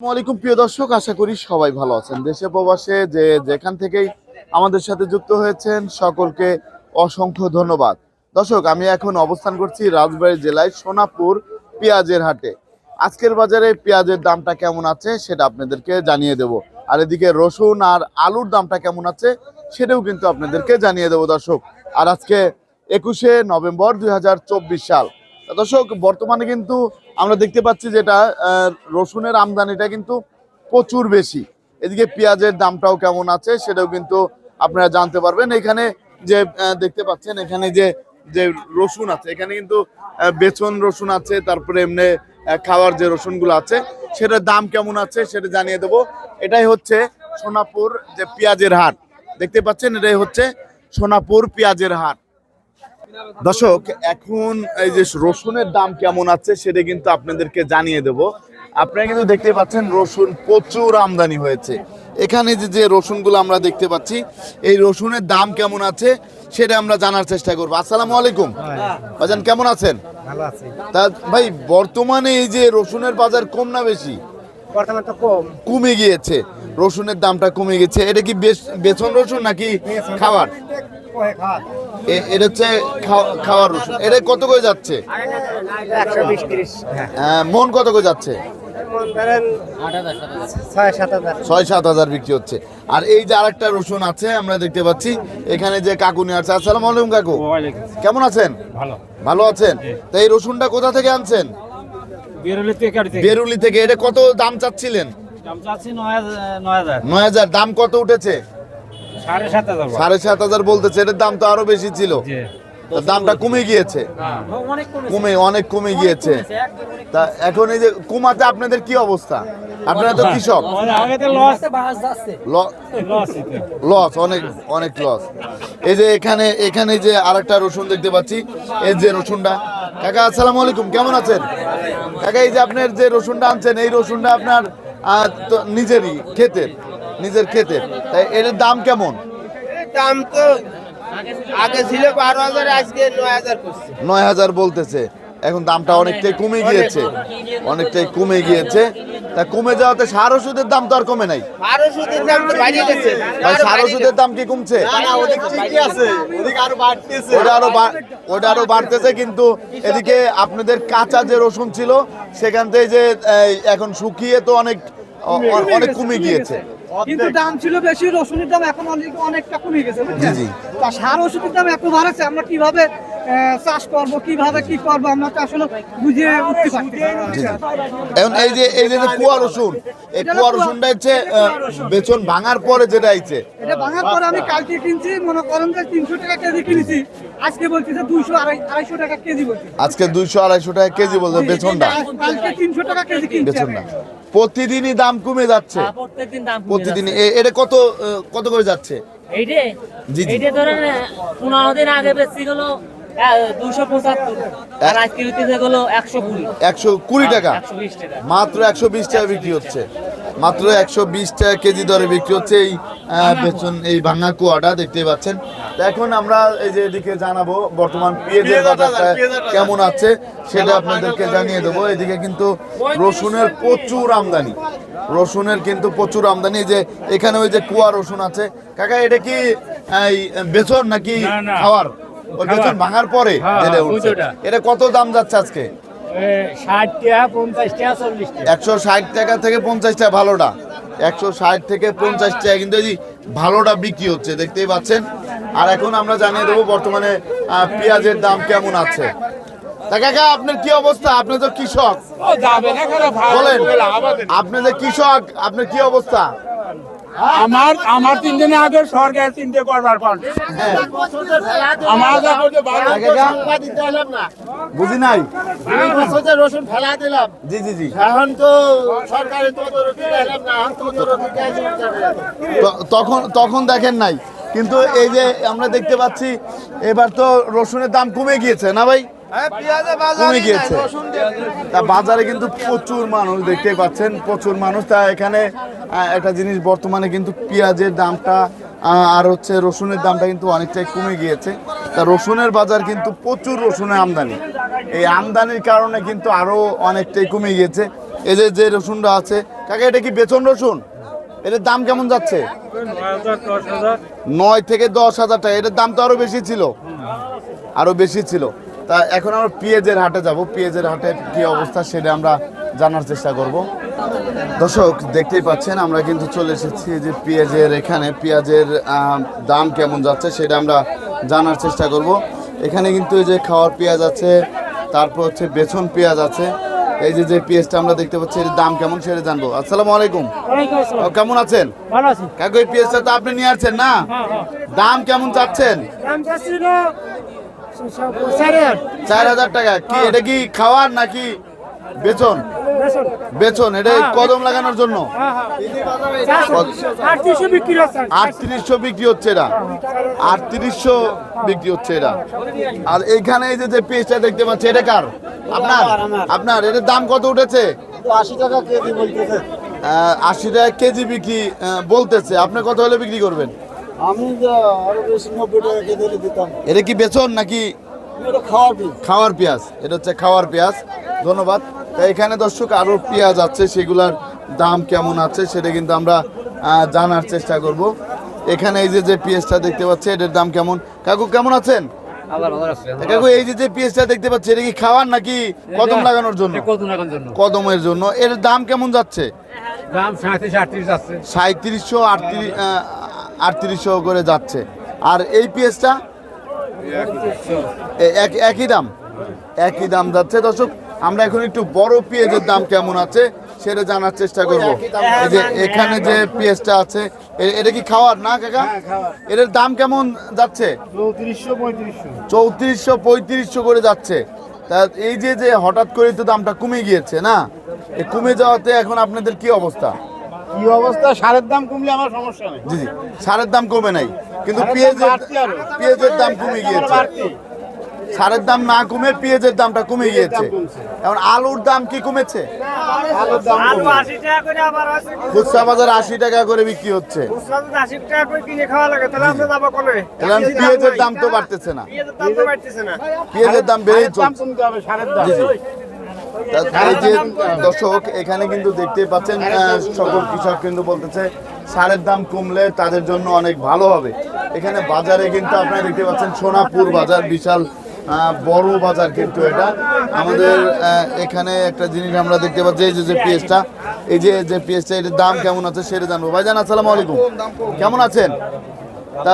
আসসালামু প্রিয় দর্শক, আশা করি সবাই ভালো আছেন। দেশে প্রবাসে যে যেখান থেকেই আমাদের সাথে যুক্ত হয়েছেন, সকলকে অসংখ্য ধন্যবাদ। দর্শক, আমি এখন অবস্থান করছি রাজবাড়ী জেলায় সোনাপুর পেঁয়াজের হাটে। আজকের বাজারে পেঁয়াজের দামটা কেমন আছে সেটা আপনাদেরকে জানিয়ে দেব। আর এদিকে রসুন আর আলুর দামটা কেমন আছে সেটাও কিন্তু আপনাদেরকে জানিয়ে দেব দর্শক। আর আজকে একুশে নভেম্বর দুই হাজার চব্বিশ সাল। দর্শক, বর্তমানে কিন্তু আমরা দেখতে পাচ্ছি যেটা রসুনের আমদানিটা কিন্তু প্রচুর বেশি। এদিকে পেঁয়াজের দামটাও কেমন আছে সেটাও কিন্তু আপনারা জানতে পারবেন। এখানে যে দেখতে পাচ্ছেন, এখানে যে যে রসুন আছে, এখানে কিন্তু বেচন রসুন আছে, তারপরে এমনি খাওয়ার যে রসুনগুলো আছে, সেটার দাম কেমন আছে সেটা জানিয়ে দেবো। এটাই হচ্ছে সোনাপুর যে পেঁয়াজের হাট। দেখতে পাচ্ছেন, এটাই হচ্ছে সোনাপুর পেঁয়াজের হাট। দর্শক এখন এই যে রসুনের দাম কেমন আছে সেটা কিন্তু আপনাদেরকে জানিয়ে দেব। আপনারা কিন্তু দেখতে পাচ্ছেন রসুন প্রচুর আমদানি হয়েছে। এখানে যে যে রসুনগুলো আমরা দেখতে পাচ্ছি এই রসুনের দাম কেমন আছে সেটা আমরা জানার চেষ্টা করব। আসসালামু আলাইকুম। বাজান কেমন আছেন? তা ভাই বর্তমানে এই যে রসুনের বাজার কম না বেশি? কম। গিয়েছে। রসুনের দামটা কমে গেছে। এটা কি বেশ- বেচন রসুন নাকি খাবার এটা হচ্ছে খাওয়ার রসুন। এটা কত করে যাচ্ছে? হ্যাঁ মন কত করে যাচ্ছে? ছয় সাত হাজার। ছয় সাত হাজার বিক্রি হচ্ছে। আর এই যে আরেকটা রসুন আছে আমরা দেখতে পাচ্ছি এখানে যে কাকুনি আছে আসসালামু আলাইকুম কাকু। কেমন আছেন? ভালো। ভালো আছেন? তো এই রসুনটা কোথা থেকে আনছেন? থেকে বেরুলি থেকে। এটা কত দাম চাচ্ছিলেন? নয় নয় নয় হাজার। দাম কত উঠেছে? সাড়ে সাত হাজার বলতেছে এটার দাম তো আরও বেশি ছিল। তো দামটা কমে গিয়েছে। কমে অনেক কমে গিয়েছে। তা এখন এই যে কুমাতে আপনাদের কি অবস্থা? আপনারা তো কৃষক। লস অনেক অনেক লস এই যে এখানে এখানে যে আরেকটা রসুন দেখতে পাচ্ছি এই যে রসুনটা। কাকা আসসালামু আলাইকুম কেমন আছেন? কাকা এই যে আপনার যে রসুনটা আনছেন এই রসুনটা আপনার নিজেরই ক্ষেতের নিজের ক্ষেতের। তাই এর দাম কেমন? দাম তো আগে ছিল বারো হাজার আজকে নয় হাজার করছে। নয় হাজার বলতেছে। এখন দামটা অনেকটাই কমে গিয়েছে। অনেকটাই কমে গিয়েছে। তা কমে যাওয়াতে সার ওষুধের দাম তো আর কমে নাই। বারো সুদের দাম তো বাড়িয়ে গেছে সার ওষুধের দাম কি কমছে? ওটা আরও ওটা আরও বাড়তেছে কিন্তু এদিকে আপনাদের কাঁচা যে রসুন ছিল সেখান থেকে যে এখন শুকিয়ে তো অনেক অনেক কমে গিয়েছে। কিন্তু দাম ছিল বেশি রসুনের দাম এখন অনেকটা কমে গেছে জি, জি। তা সার ওষুধের দাম এত বাড়াচ্ছে আমরা কীভাবে চাষ করব কীভাবে কি করব আমরা তো আসলে বুঝে উঠতে পারছি এখন এই যে এই যে কুয়া রসুন এই কুয়া রসুনটা হচ্ছে বেচন ভাঙার পরে যেটা আইছে। এটা ভাঙার পরে আমি কালকে কিনছি মনে করেন যে তিনশো টাকা কেজি কিনেছি। আজকে বলতেছে দুইশো আড়াই আড়াইশো টাকা কেজি বলছে। আজকে দুইশো আড়াইশো টাকা কেজি বলছে বেচনটা। কালকে তিনশো টাকা কেজি কিনছি বেচনটা। প্রতিদিনই দাম কমে যাচ্ছে। প্রত্যেকদিন দাম প্রতিদিন এটা কত কত করে যাচ্ছে? এইটে? জি। ধরেন দিন আগে বেশি আর আজকে গেলো একশো কুড়ি। টাকা। মাত্র একশো বিশ টাকা বিক্রি হচ্ছে। মাত্র একশো বিশ টাকা কেজি দরে বিক্রি হচ্ছে এই বেচন এই ভাঙা কুয়াটা দেখতে পাচ্ছেন। এখন আমরা এই যে এদিকে জানাব বর্তমান পেঁয়াজের বাজারটা কেমন আছে সেটা আপনাদেরকে জানিয়ে দেবো। এদিকে কিন্তু রসুনের প্রচুর আমদানি। রসুনের কিন্তু প্রচুর আমদানি। যে এখানে ওই যে কুয়া রসুন আছে। কাকা এটা কি এই বেচন নাকি। খাওয়ার? ওই বেচন ভাঙার পরে হ্যাঁ, হ্যাঁ। এটা কত দাম যাচ্ছে আজকে? এ, ষাট টাকা পঞ্চাশ টাকা চল্লিশ টাকা একশো ষাট টাকা থেকে পঞ্চাশ টাকা ভালোটা। একশো ষাট থেকে পঞ্চাশ টাকা কিন্তু এই ভালোটা বিক্রি হচ্ছে দেখতেই পাচ্ছেন। আর এখন আমরা জানিয়ে দেবো বর্তমানে পেঁয়াজের দাম কেমন আছে। তা কাকা আপনার কি অবস্থা? আপনি তো কৃষক। বলেন আপনি যে কৃষক আপনার কি অবস্থা? আমার আমার তিন দিনের আগে সরকার তিনটে করবার পর হ্যাঁ আমার যা করতে পারো তা কাকা, বুঝি নাই? রসুন ফেলা দিলাম। জি জি জি। এখন তো সরকারি তদারকি দিলাম না এখন তদারকি তো- তখন তখন দেখেন নাই। কিন্তু এই যে আমরা দেখতে পাচ্ছি এবার তো রসুনের দাম কমে গিয়েছে না ভাই? কমে গিয়েছে। তা বাজারে কিন্তু প্রচুর মানুষ দেখতে পাচ্ছেন প্রচুর মানুষ। তা এখানে একটা জিনিস বর্তমানে কিন্তু পেঁয়াজের দামটা আর হচ্ছে রসুনের দামটা কিন্তু অনেকটাই কমে গিয়েছে। তা রসুনের বাজার কিন্তু প্রচুর রসুনের আমদানি। এই আমদানির কারণে কিন্তু আরও অনেকটাই কমে গিয়েছে। এই যে যে রসুনটা আছে কাকা এটা কি বেচন রসুন? এটার দাম কেমন যাচ্ছে? নয় থেকে দশ হাজার টাকা। এটার দাম তো আরও বেশি ছিল। আরও বেশি ছিল। তা এখন আমরা পেঁয়াজের হাটে যাব। পেঁয়াজের হাটে কি অবস্থা সেটা আমরা জানার চেষ্টা করব। দর্শক দেখতেই পাচ্ছেন আমরা কিন্তু চলে এসেছি যে পেঁয়াজের এখানে। পেঁয়াজের দাম কেমন যাচ্ছে সেটা আমরা জানার চেষ্টা করব। এখানে কিন্তু এই যে খাওয়ার পেঁয়াজ আছে তারপর হচ্ছে বেছন পেঁয়াজ আছে। এই যে যে পেঁয়াজটা আমরা দেখতে পাচ্ছি এর দাম কেমন সেটা জানব। আসসালামু আলাইকুম। ও, কেমন আছেন? কাকু এই পেঁয়াজটা তো আপনি নিয়ে আসছেন না? দাম কেমন চাচ্ছেন? দাম চাচ্ছি না চারি হাজার টাকা। কি এটা কি খাওয়ার নাকি বেচন? বেচন। এটা কদম লাগানোর জন্য? আটত্রিশশো বিক্রি হচ্ছে। আটত্রিশশো বিক্রি হচ্ছে এটা। আটত্রিশশো বিক্রি হচ্ছে এটা। আর এইখানে এই যে পেজটা দেখতে পাচ্ছি এটা কার? আপনার? আপনার? এটার দাম কত উঠেছে? আশি টাকা কেজি বলতেছে। আহ, আশি টাকা কেজি বিক্রি আহ, বলতেছে। আপনি কত হলে বিক্রি করবেন? আমি যে আরও বেশি নব্বই টাকা কেজি দিতাম। এটা কি বেচন নাকি এটা খাওয়ার খাওয়ার পেঁয়াজ? এটা হচ্ছে খাওয়ার পেঁয়াজ। ধন্যবাদ। তা এখানে দর্শক আরও পেঁয়াজ আছে সেগুলার দাম কেমন আছে সেটা কিন্তু আমরা জানার চেষ্টা করব। এখানে এই যে যে পেঁয়াজটা দেখতে পাচ্ছি এটার দাম কেমন? কাকু কেমন আছেন? কাকু এই যে যে পেঁয়াজটা দেখতে পাচ্ছি এটা কি খাওয়ার নাকি কদম লাগানোর জন্য? কদমের জন্য। এর দাম কেমন যাচ্ছে? দাম সাঁত্রিশ আটত্রিশ আছে সাঁত্রিশশো আটত্রিশ আটত্রিশশো করে যাচ্ছে। আর এই এক- একই দাম। একই দাম যাচ্ছে। দর্শক আমরা এখন একটু বড় পেঁয়াজের দাম কেমন আছে সেটা জানার চেষ্টা করব। এই যে এখানে যে পেঁয়াজটা আছে এটা কি খাওয়ার না কাকা? এটার দাম কেমন যাচ্ছে? চৌত্রিশশো পঁয়ত্রিশশো। করে যাচ্ছে। তা এই যে যে হঠাৎ করে তো দামটা কমে গিয়েছে না? কমে যাওয়াতে এখন আপনাদের কি অবস্থা? কি অবস্থা? সারের দাম কমলে আমার সমস্যা নেই। জি জি। সারের দাম কমে নাই কিন্তু পেঁয়াজের পেঁয়াজের দাম কমে গিয়েছে। সারের দাম না কমে পেঁয়াজের দামটা কমে গিয়েছে। এখন আলুর দাম কি কমেছে? আলুর দাম আশি টাকা করে খুচরা বাজার আশি টাকা করে বিক্রি হচ্ছে। পেঁয়াজের দাম তো বাড়তেছে না। পেঁয়াজের দাম বেড়েই সারের দাম চলছে। এই যে দর্শক এখানে কিন্তু দেখতে পাচ্ছেন সকল কৃষক কিন্তু বলতেছে সারের দাম কমলে তাদের জন্য অনেক ভালো হবে। এখানে বাজারে কিন্তু আপনারা দেখতে পাচ্ছেন সোনাপুর বাজার বিশাল বড় বাজার কিন্তু এটা। আমাদের এখানে একটা জিনিস আমরা দেখতে পাচ্ছি এই যে যে পেঁয়াজটা এই যে যে পেঁয়াজটা এটার দাম কেমন আছে সেটা জানব। ভাইজান আসসালামু আলাইকুম। কেমন আছেন? তা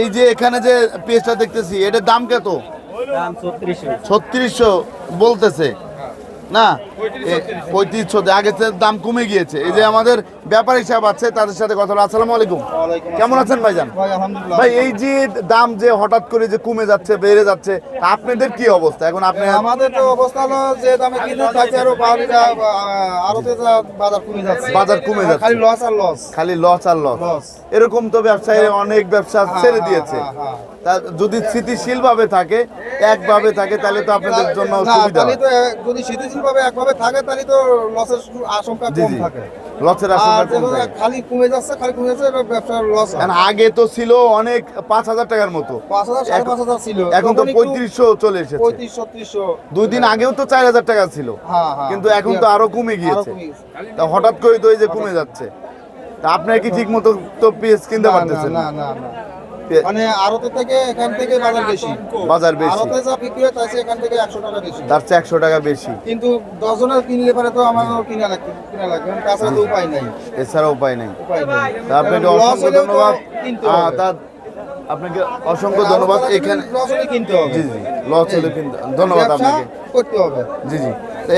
এই যে এখানে যে পেঁয়াজটা দেখতেছি এটার দাম কত? ছত্রিশশো বলতেছে। না দাম কমে গিয়েছে। এই যে আমাদের ব্যাপার হিসাব আছে তাদের সাথে কথা আসসালামু আলাইকুম। কেমন আছেন ভাইজান? ভাই এই যে দাম যে হঠাৎ করে যে কমে যাচ্ছে বেড়ে যাচ্ছে আপনাদের কি অবস্থা? এখন আপনি আমাদের তো অবস্থা হলো যে দামে কিনে থাকে আরও বাড়িটা আরও বাজার কমে যাচ্ছে। বাজার কমে যাচ্ছে। খালি লস আর লস খালি লস আর লস এরকম তো ব্যবসায়ী অনেক ব্যবসা ছেড়ে দিয়েছে। হ্যাঁ, হ্যাঁ। যদি স্থিতিশীল ভাবে থাকে একভাবে থাকে তাহলে তো আপনাদের জন্য সুবিধা যদি স্থিতিশীল ভাবে একভাবে থাকে তাহলে তো লসের আশঙ্কা কম থাকে। লসের আশঙ্কা কম যেগুলো থাকে। খালি কমে যাচ্ছে খালি কমে যাচ্ছে ব্যবসার লস আগে তো ছিল অনেক পাঁচ হাজার টাকার মতো। পাঁচ হাজার সাড়ে পাঁচ হাজার ছিল। এখন তো পঁয়ত্রিশশো চলে এসেছে। দুই দিন আগেও তো চার হাজার টাকা ছিল। হ্যাঁ হ্যাঁ। কিন্তু এখন তো আরও কমে গিয়েছে। তা হঠাৎ করে তো এই যে কমে যাচ্ছে। তা আপনার কি ঠিক মতো তো পেঁয়াজ কিনতে পারতেছেন না না না না। মানে আড়তে থেকে এখান থেকে বাজার বেশি। বাজার বেশি। আড়তে যা বিক্রি হয় তাই এখান থেকে একশো টাকা বেশি। তার চেয়ে একশো টাকা বেশি। কিন্তু দশজনের কিনলে পারে তো আমারও কিনা লাগবে কিনা লাগবে কারণ তাছাড়া তো উপায় নাই। এছাড়া উপায় নেই। উপায় নেই। তা আপনাকে অসংখ্য ধন্যবাদ। তা আপনাকে অসংখ্য ধন্যবাদ। এখানে লস কিনতে হবে। জি জি লস হলে কিন্তু ধন্যবাদ আপনাকে। করতে হবে। জি জি।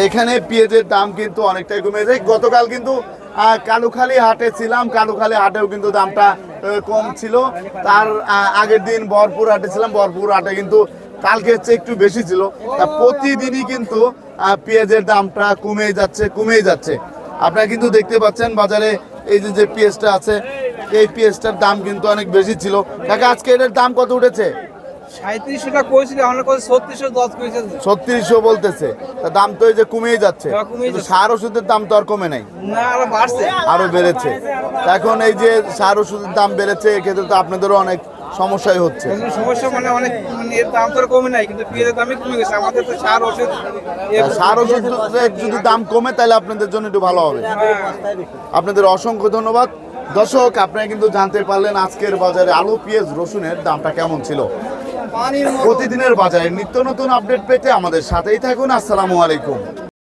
এখানে পেঁয়াজের দাম কিন্তু অনেকটাই কমে যায় গতকাল কিন্তু কালুখালী হাটে ছিলাম। কালুখালী হাটেও কিন্তু দামটা কম ছিল। তার আগের দিন বরপুর হাটে ছিলাম। বরপুর হাটে কিন্তু কালকে হচ্ছে একটু বেশি ছিল। প্রতিদিনই কিন্তু পেঁয়াজের দামটা কমে যাচ্ছে কমে যাচ্ছে। আপনারা কিন্তু দেখতে পাচ্ছেন বাজারে এই যে যে পেঁয়াজটা আছে, এই পেঁয়াজটার দাম কিন্তু অনেক বেশি ছিল। কাকা, আজকে এটার দাম কত উঠেছে? সাঁত্রিশশো টাকা কইছিল আমরা কই ছত্রিশশো দশ কইছে ছত্রিশশো বলতেছে। তা দাম তো এই যে কমেই যাচ্ছে। সার ওষুধের দাম তো আর কমে নাই। না আরও বাড়ছে। আরও বেড়েছে। এখন এই যে সার ওষুধের দাম বেড়েছে এক্ষেত্রে তো আপনাদেরও অনেক সমস্যাই হচ্ছে। সমস্যা মানে অনেক মানে এর দাম তো কমে নাই কিন্তু পেঁয়াজের দামই কমে গেছে। আমাদের তো সার ওষুধ সার ওষুধ যদি দাম কমে তাহলে আপনাদের জন্য একটু ভালো হবে। আপনাদের অসংখ্য ধন্যবাদ। দর্শক আপনারা কিন্তু জানতে পারলেন আজকের বাজারে আলু পেঁয়াজ রসুনের দামটা কেমন ছিল। প্রতিদিনের বাজারে নিত্য নতুন আপডেট পেতে আমাদের সাথেই থাকুন। আসসালামু আলাইকুম।